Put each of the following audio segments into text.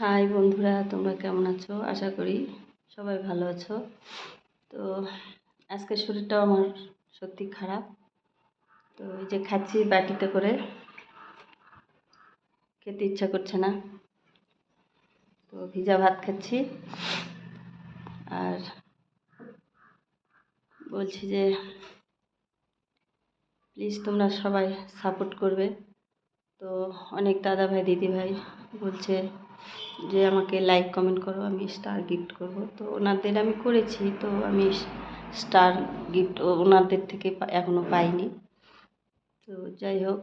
High বন্ধুরা, তোমরা কেমন আছো? আশা করি সবাই ভালো আছো। তো আজকে শরীরটাও আমার সত্যি খারাপ। তো এই যে খাচ্ছি বাটিতে করে, খেতে ইচ্ছা করছে না। তো ভিজা ভাত খাচ্ছি। আর বলছি যে প্লিজ তোমরা সবাই সাপোর্ট করবে। তো অনেক দাদা ভাই দিদি ভাই বলছে যে আমাকে লাইক কমেন্ট করো, আমি স্টার গিফট করব। তো ওনাদের আমি করেছি, তো আমি স্টার গিফট ওনাদের থেকে এখনও পাইনি। তো যাই হোক।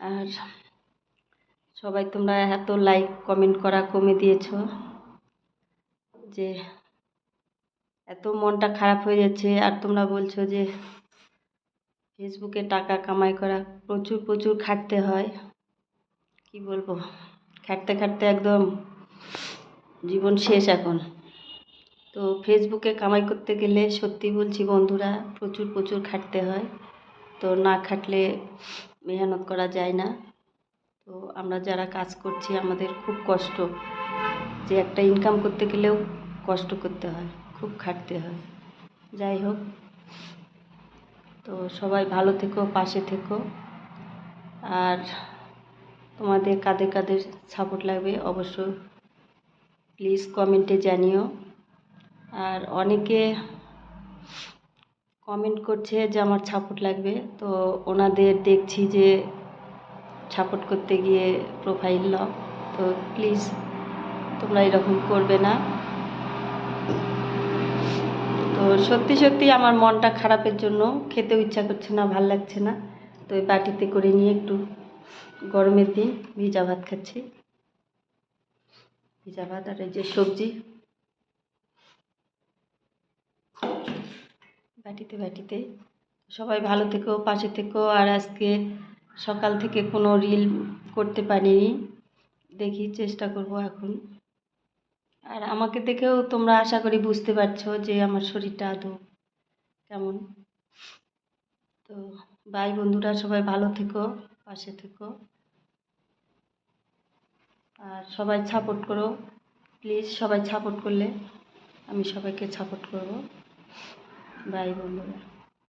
আর সবাই তোমরা এত লাইক কমেন্ট করা কমে দিয়েছ যে এত মনটা খারাপ হয়ে যাচ্ছে। আর তোমরা বলছো যে ফেসবুকে টাকা কামাই করা প্রচুর প্রচুর খাটতে হয়। কি বলব? খাটতে খাটতে একদম জীবন শেষ এখন। তো ফেসবুকে কামাই করতে গেলে সত্যি বলছি বন্ধুরা, প্রচুর প্রচুর খাটতে হয়। তো না খাটলে মেহনত করা যায় না। তো আমরা যারা কাজ করছি, আমাদের খুব কষ্ট। যে একটা ইনকাম করতে গেলেও কষ্ট করতে হয়, খুব খাটতে হয়। যাই হোক, তো সবাই ভালো থেকো, পাশে থেকো। আর তোমাদের কাদের কাদের সাপোর্ট লাগবে অবশ্য প্লিজ কমেন্টে জানিও। আর অনেকে কমেন্ট করছে যে আমার সাপোর্ট লাগবে, তো ওনাদের দেখছি যে সাপোর্ট করতে গিয়ে প্রোফাইল লক তো প্লিজ তোমরা এরকম করবে না। তো সত্যি সত্যি আমার মনটা খারাপের জন্য, খেতেও ইচ্ছা করছে না, ভালো লাগছে না, তো ওই বাটিতে করে নিয়ে একটু গরমের দিন ভিজা ভাত খাচ্ছি। ভিজা ভাত আর এই যে সবজি। বাটিতে বাটিতে। সবাই ভালো থেকো, পাশে থেকো। আর আজকে সকাল থেকে কোনো রিল করতে পারিনি। দেখি, চেষ্টা করব এখন। আর আমাকে দেখেও তোমরা আশা করি বুঝতে পারছ যে আমার শরীরটা আদৌ কেমন। তো বাই বন্ধুরা, সবাই ভালো থেকো। পাশে থেকো। আর সবাই সাপোর্ট করো। প্লিজ সবাই সাপোর্ট করলে আমি সবাইকে সাপোর্ট করব। বাই বন্ধুরা।